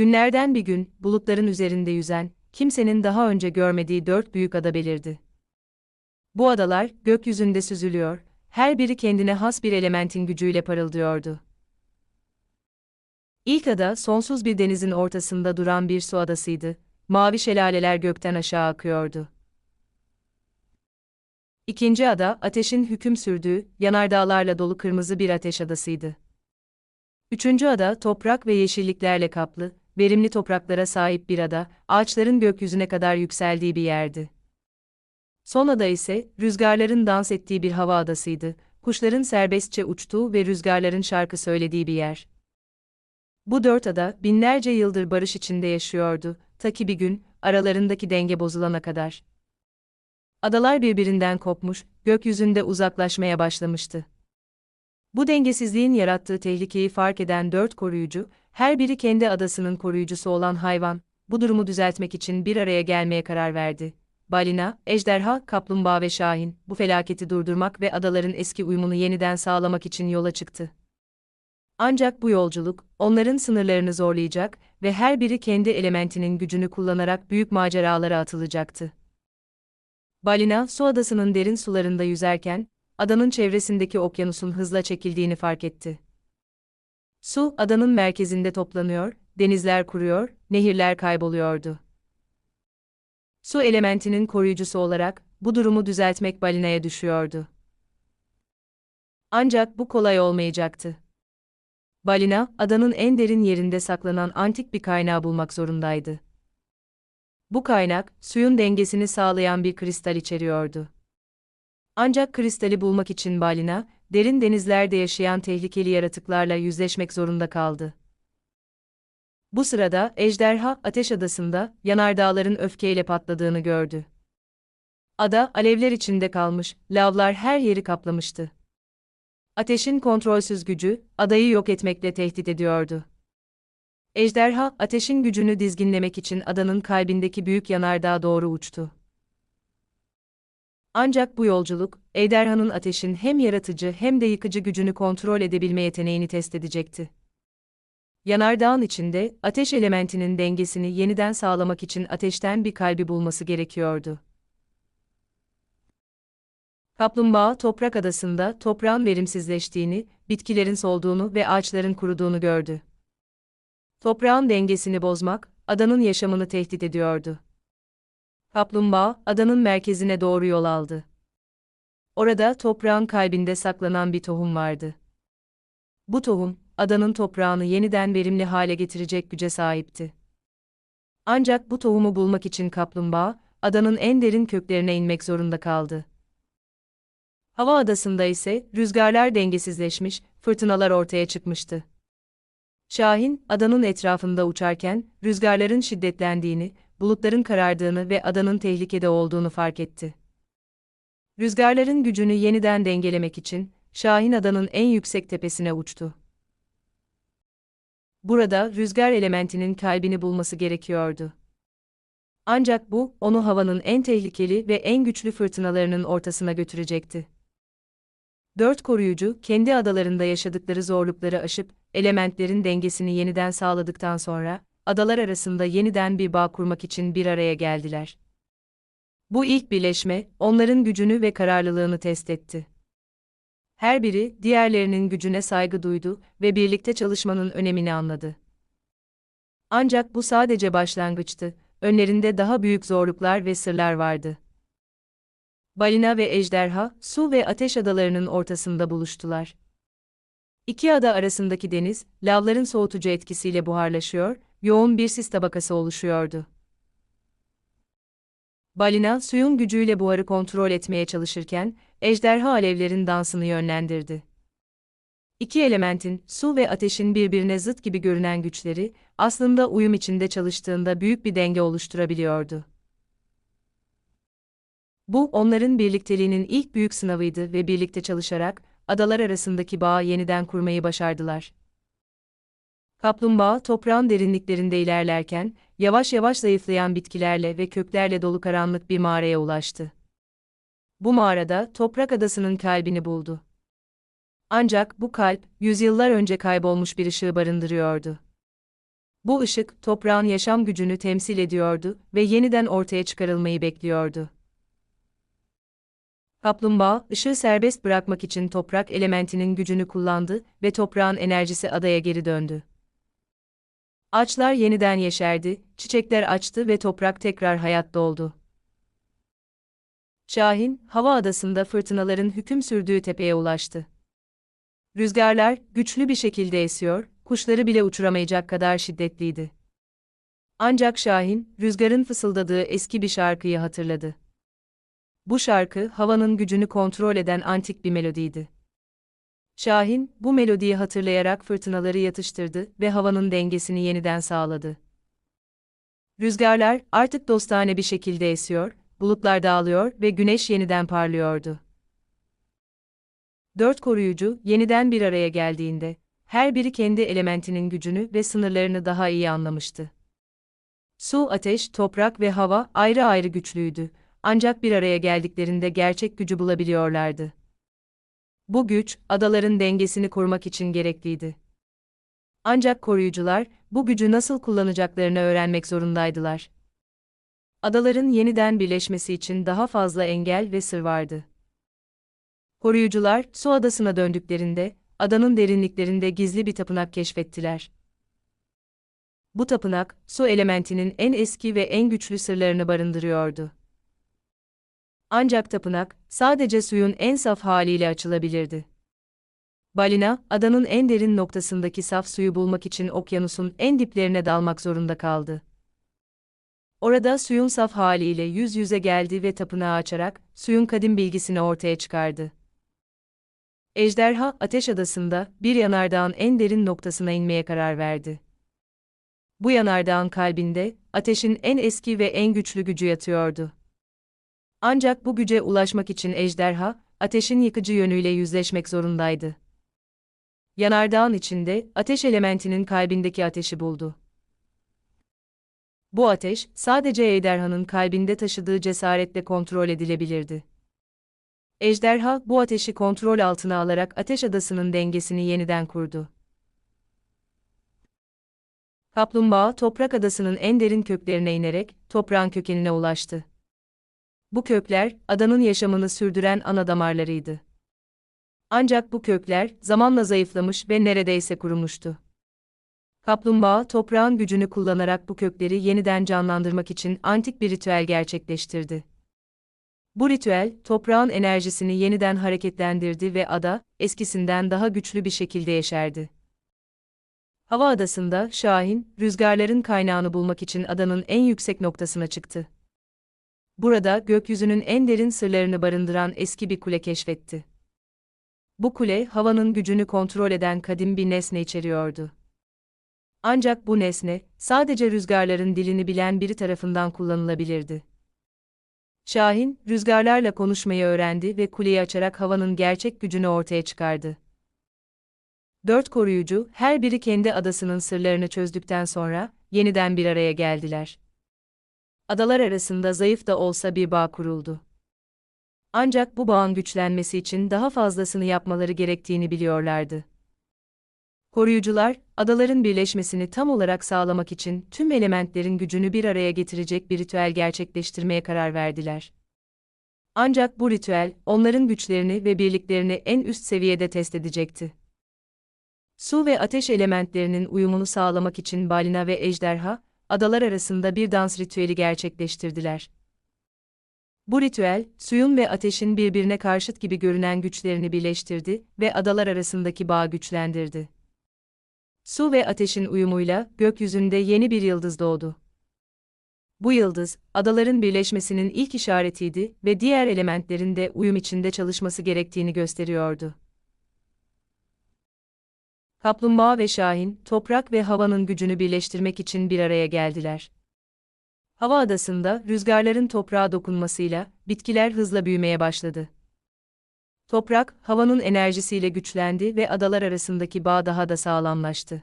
Günlerden bir gün, bulutların üzerinde yüzen, kimsenin daha önce görmediği dört büyük ada belirdi. Bu adalar, gökyüzünde süzülüyor, her biri kendine has bir elementin gücüyle parıldıyordu. İlk ada, sonsuz bir denizin ortasında duran bir su adasıydı, mavi şelaleler gökten aşağı akıyordu. İkinci ada, ateşin hüküm sürdüğü, yanardağlarla dolu kırmızı bir ateş adasıydı. Üçüncü ada, toprak ve yeşilliklerle kaplı, verimli topraklara sahip bir ada, ağaçların gökyüzüne kadar yükseldiği bir yerdi. Son ada ise, rüzgarların dans ettiği bir hava adasıydı, kuşların serbestçe uçtuğu ve rüzgarların şarkı söylediği bir yer. Bu dört ada, binlerce yıldır barış içinde yaşıyordu, ta ki bir gün, aralarındaki denge bozulana kadar. Adalar birbirinden kopmuş, gökyüzünde uzaklaşmaya başlamıştı. Bu dengesizliğin yarattığı tehlikeyi fark eden dört koruyucu, her biri kendi adasının koruyucusu olan hayvan, bu durumu düzeltmek için bir araya gelmeye karar verdi. Balina, ejderha, kaplumbağa ve şahin, bu felaketi durdurmak ve adaların eski uyumunu yeniden sağlamak için yola çıktı. Ancak bu yolculuk, onların sınırlarını zorlayacak ve her biri kendi elementinin gücünü kullanarak büyük maceralara atılacaktı. Balina, su adasının derin sularında yüzerken, adanın çevresindeki okyanusun hızla çekildiğini fark etti. Su, adanın merkezinde toplanıyor, denizler kuruyor, nehirler kayboluyordu. Su elementinin koruyucusu olarak, bu durumu düzeltmek balinaya düşüyordu. Ancak bu kolay olmayacaktı. Balina, adanın en derin yerinde saklanan antik bir kaynağı bulmak zorundaydı. Bu kaynak, suyun dengesini sağlayan bir kristal içeriyordu. Ancak kristali bulmak için balina, derin denizlerde yaşayan tehlikeli yaratıklarla yüzleşmek zorunda kaldı. Bu sırada ejderha Ateş Adası'nda yanardağların öfkeyle patladığını gördü. Ada alevler içinde kalmış, lavlar her yeri kaplamıştı. Ateşin kontrolsüz gücü adayı yok etmekle tehdit ediyordu. Ejderha ateşin gücünü dizginlemek için adanın kalbindeki büyük yanardağa doğru uçtu. Ancak bu yolculuk, ejderhanın ateşin hem yaratıcı hem de yıkıcı gücünü kontrol edebilme yeteneğini test edecekti. Yanardağın içinde, ateş elementinin dengesini yeniden sağlamak için ateşten bir kalbi bulması gerekiyordu. Kaplumbağa toprak adasında toprağın verimsizleştiğini, bitkilerin solduğunu ve ağaçların kuruduğunu gördü. Toprağın dengesini bozmak, adanın yaşamını tehdit ediyordu. Kaplumbağa, adanın merkezine doğru yol aldı. Orada toprağın kalbinde saklanan bir tohum vardı. Bu tohum, adanın toprağını yeniden verimli hale getirecek güce sahipti. Ancak bu tohumu bulmak için kaplumbağa, adanın en derin köklerine inmek zorunda kaldı. Hava adasında ise rüzgarlar dengesizleşmiş, fırtınalar ortaya çıkmıştı. Şahin, adanın etrafında uçarken, rüzgarların şiddetlendiğini, bulutların karardığını ve adanın tehlikede olduğunu fark etti. Rüzgarların gücünü yeniden dengelemek için, Şahin adanın en yüksek tepesine uçtu. Burada rüzgar elementinin kalbini bulması gerekiyordu. Ancak bu, onu havanın en tehlikeli ve en güçlü fırtınalarının ortasına götürecekti. Dört koruyucu, kendi adalarında yaşadıkları zorlukları aşıp, elementlerin dengesini yeniden sağladıktan sonra, adalar arasında yeniden bir bağ kurmak için bir araya geldiler. Bu ilk birleşme, onların gücünü ve kararlılığını test etti. Her biri, diğerlerinin gücüne saygı duydu ve birlikte çalışmanın önemini anladı. Ancak bu sadece başlangıçtı, önlerinde daha büyük zorluklar ve sırlar vardı. Balina ve ejderha, su ve ateş adalarının ortasında buluştular. İki ada arasındaki deniz, lavların soğutucu etkisiyle buharlaşıyor, yoğun bir sis tabakası oluşuyordu. Balina, suyun gücüyle buharı kontrol etmeye çalışırken, ejderha alevlerin dansını yönlendirdi. İki elementin, su ve ateşin birbirine zıt gibi görünen güçleri, aslında uyum içinde çalıştığında büyük bir denge oluşturabiliyordu. Bu, onların birlikteliğinin ilk büyük sınavıydı ve birlikte çalışarak, adalar arasındaki bağı yeniden kurmayı başardılar. Kaplumbağa toprağın derinliklerinde ilerlerken, yavaş yavaş zayıflayan bitkilerle ve köklerle dolu karanlık bir mağaraya ulaştı. Bu mağarada toprak adasının kalbini buldu. Ancak bu kalp, yüzyıllar önce kaybolmuş bir ışığı barındırıyordu. Bu ışık, toprağın yaşam gücünü temsil ediyordu ve yeniden ortaya çıkarılmayı bekliyordu. Kaplumbağa, ışığı serbest bırakmak için toprak elementinin gücünü kullandı ve toprağın enerjisi adaya geri döndü. Ağaçlar yeniden yeşerdi, çiçekler açtı ve toprak tekrar hayat doldu. Şahin, hava adasında fırtınaların hüküm sürdüğü tepeye ulaştı. Rüzgarlar güçlü bir şekilde esiyor, kuşları bile uçuramayacak kadar şiddetliydi. Ancak Şahin, rüzgarın fısıldadığı eski bir şarkıyı hatırladı. Bu şarkı, havanın gücünü kontrol eden antik bir melodiydi. Şahin, bu melodiyi hatırlayarak fırtınaları yatıştırdı ve havanın dengesini yeniden sağladı. Rüzgarlar artık dostane bir şekilde esiyor, bulutlar dağılıyor ve güneş yeniden parlıyordu. Dört koruyucu yeniden bir araya geldiğinde, her biri kendi elementinin gücünü ve sınırlarını daha iyi anlamıştı. Su, ateş, toprak ve hava ayrı ayrı güçlüydü, ancak bir araya geldiklerinde gerçek gücü bulabiliyorlardı. Bu güç, adaların dengesini korumak için gerekliydi. Ancak koruyucular, bu gücü nasıl kullanacaklarını öğrenmek zorundaydılar. Adaların yeniden birleşmesi için daha fazla engel ve sır vardı. Koruyucular, su adasına döndüklerinde, adanın derinliklerinde gizli bir tapınak keşfettiler. Bu tapınak, su elementinin en eski ve en güçlü sırlarını barındırıyordu. Ancak tapınak, sadece suyun en saf haliyle açılabilirdi. Balina, adanın en derin noktasındaki saf suyu bulmak için okyanusun en diplerine dalmak zorunda kaldı. Orada suyun saf haliyle yüz yüze geldi ve tapınağı açarak, suyun kadim bilgisini ortaya çıkardı. Ejderha, Ateş Adası'nda, bir yanardağın en derin noktasına inmeye karar verdi. Bu yanardağın kalbinde, ateşin en eski ve en güçlü gücü yatıyordu. Ancak bu güce ulaşmak için ejderha, ateşin yıkıcı yönüyle yüzleşmek zorundaydı. Yanardağın içinde, ateş elementinin kalbindeki ateşi buldu. Bu ateş, sadece ejderhanın kalbinde taşıdığı cesaretle kontrol edilebilirdi. Ejderha, bu ateşi kontrol altına alarak Ateş Adası'nın dengesini yeniden kurdu. Kaplumbağa, Toprak Adası'nın en derin köklerine inerek, toprağın kökenine ulaştı. Bu kökler, adanın yaşamını sürdüren ana damarlarıydı. Ancak bu kökler, zamanla zayıflamış ve neredeyse kurumuştu. Kaplumbağa, toprağın gücünü kullanarak bu kökleri yeniden canlandırmak için antik bir ritüel gerçekleştirdi. Bu ritüel, toprağın enerjisini yeniden hareketlendirdi ve ada, eskisinden daha güçlü bir şekilde yeşerdi. Hava adasında Şahin, rüzgarların kaynağını bulmak için adanın en yüksek noktasına çıktı. Burada gökyüzünün en derin sırlarını barındıran eski bir kule keşfetti. Bu kule, havanın gücünü kontrol eden kadim bir nesne içeriyordu. Ancak bu nesne, sadece rüzgarların dilini bilen biri tarafından kullanılabilirdi. Şahin, rüzgarlarla konuşmayı öğrendi ve kuleyi açarak havanın gerçek gücünü ortaya çıkardı. Dört koruyucu, her biri kendi adasının sırlarını çözdükten sonra, yeniden bir araya geldiler. Adalar arasında zayıf da olsa bir bağ kuruldu. Ancak bu bağın güçlenmesi için daha fazlasını yapmaları gerektiğini biliyorlardı. Koruyucular, adaların birleşmesini tam olarak sağlamak için tüm elementlerin gücünü bir araya getirecek bir ritüel gerçekleştirmeye karar verdiler. Ancak bu ritüel, onların güçlerini ve birliklerini en üst seviyede test edecekti. Su ve ateş elementlerinin uyumunu sağlamak için balina ve ejderha, adalar arasında bir dans ritüeli gerçekleştirdiler. Bu ritüel, suyun ve ateşin birbirine karşıt gibi görünen güçlerini birleştirdi ve adalar arasındaki bağı güçlendirdi. Su ve ateşin uyumuyla gökyüzünde yeni bir yıldız doğdu. Bu yıldız, adaların birleşmesinin ilk işaretiydi ve diğer elementlerin de uyum içinde çalışması gerektiğini gösteriyordu. Kaplumbağa ve Şahin, toprak ve havanın gücünü birleştirmek için bir araya geldiler. Hava adasında rüzgarların toprağa dokunmasıyla bitkiler hızla büyümeye başladı. Toprak, havanın enerjisiyle güçlendi ve adalar arasındaki bağ daha da sağlamlaştı.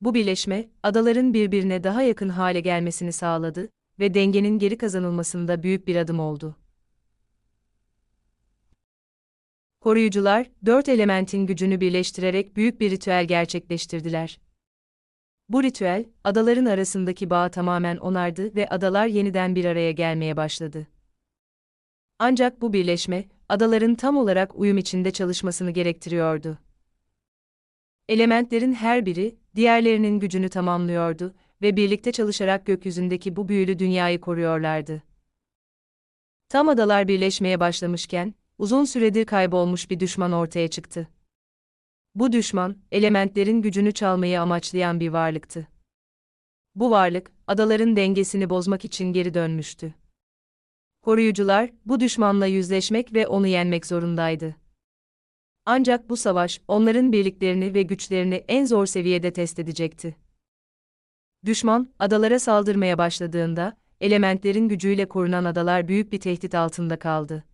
Bu birleşme, adaların birbirine daha yakın hale gelmesini sağladı ve dengenin geri kazanılmasında büyük bir adım oldu. Koruyucular, dört elementin gücünü birleştirerek büyük bir ritüel gerçekleştirdiler. Bu ritüel, adaların arasındaki bağı tamamen onardı ve adalar yeniden bir araya gelmeye başladı. Ancak bu birleşme, adaların tam olarak uyum içinde çalışmasını gerektiriyordu. Elementlerin her biri, diğerlerinin gücünü tamamlıyordu ve birlikte çalışarak gökyüzündeki bu büyülü dünyayı koruyorlardı. Tam adalar birleşmeye başlamışken, uzun süredir kaybolmuş bir düşman ortaya çıktı. Bu düşman, elementlerin gücünü çalmayı amaçlayan bir varlıktı. Bu varlık, adaların dengesini bozmak için geri dönmüştü. Koruyucular, bu düşmanla yüzleşmek ve onu yenmek zorundaydı. Ancak bu savaş, onların birliklerini ve güçlerini en zor seviyede test edecekti. Düşman, adalara saldırmaya başladığında, elementlerin gücüyle korunan adalar büyük bir tehdit altında kaldı.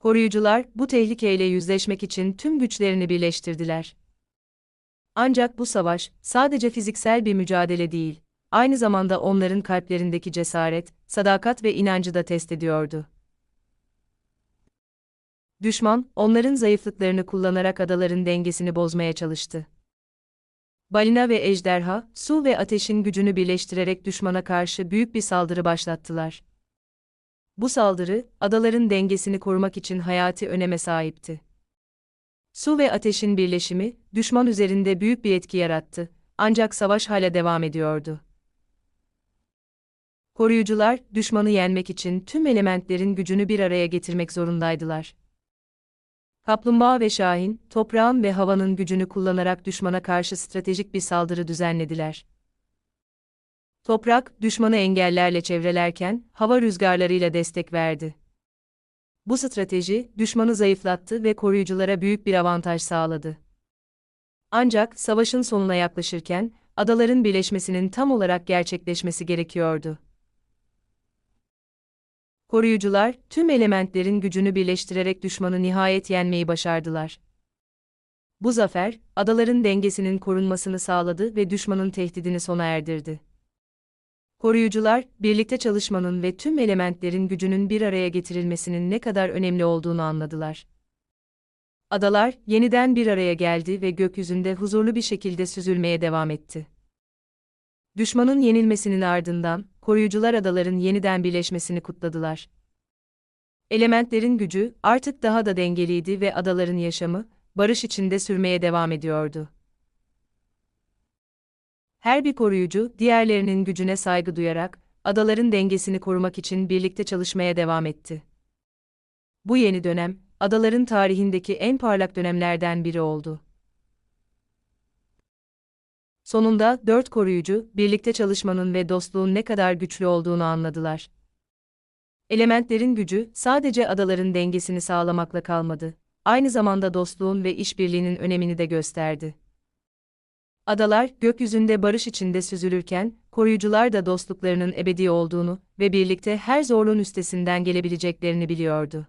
Koruyucular, bu tehlikeyle yüzleşmek için tüm güçlerini birleştirdiler. Ancak bu savaş, sadece fiziksel bir mücadele değil, aynı zamanda onların kalplerindeki cesaret, sadakat ve inancı da test ediyordu. Düşman, onların zayıflıklarını kullanarak adaların dengesini bozmaya çalıştı. Balina ve ejderha, su ve ateşin gücünü birleştirerek düşmana karşı büyük bir saldırı başlattılar. Bu saldırı, adaların dengesini korumak için hayati öneme sahipti. Su ve ateşin birleşimi, düşman üzerinde büyük bir etki yarattı, ancak savaş hala devam ediyordu. Koruyucular, düşmanı yenmek için tüm elementlerin gücünü bir araya getirmek zorundaydılar. Kaplumbağa ve Şahin, toprağın ve havanın gücünü kullanarak düşmana karşı stratejik bir saldırı düzenlediler. Toprak, düşmanı engellerle çevrelerken, hava rüzgarlarıyla destek verdi. Bu strateji, düşmanı zayıflattı ve koruyuculara büyük bir avantaj sağladı. Ancak, savaşın sonuna yaklaşırken, adaların birleşmesinin tam olarak gerçekleşmesi gerekiyordu. Koruyucular, tüm elementlerin gücünü birleştirerek düşmanı nihayet yenmeyi başardılar. Bu zafer, adaların dengesinin korunmasını sağladı ve düşmanın tehdidini sona erdirdi. Koruyucular, birlikte çalışmanın ve tüm elementlerin gücünün bir araya getirilmesinin ne kadar önemli olduğunu anladılar. Adalar, yeniden bir araya geldi ve gökyüzünde huzurlu bir şekilde süzülmeye devam etti. Düşmanın yenilmesinin ardından, koruyucular adaların yeniden birleşmesini kutladılar. Elementlerin gücü, artık daha da dengeliydi ve adaların yaşamı, barış içinde sürmeye devam ediyordu. Her bir koruyucu, diğerlerinin gücüne saygı duyarak, adaların dengesini korumak için birlikte çalışmaya devam etti. Bu yeni dönem, adaların tarihindeki en parlak dönemlerden biri oldu. Sonunda dört koruyucu, birlikte çalışmanın ve dostluğun ne kadar güçlü olduğunu anladılar. Elementlerin gücü, sadece adaların dengesini sağlamakla kalmadı, aynı zamanda dostluğun ve işbirliğinin önemini de gösterdi. Adalar, gökyüzünde barış içinde süzülürken, koruyucular da dostluklarının ebedi olduğunu ve birlikte her zorluğun üstesinden gelebileceklerini biliyordu.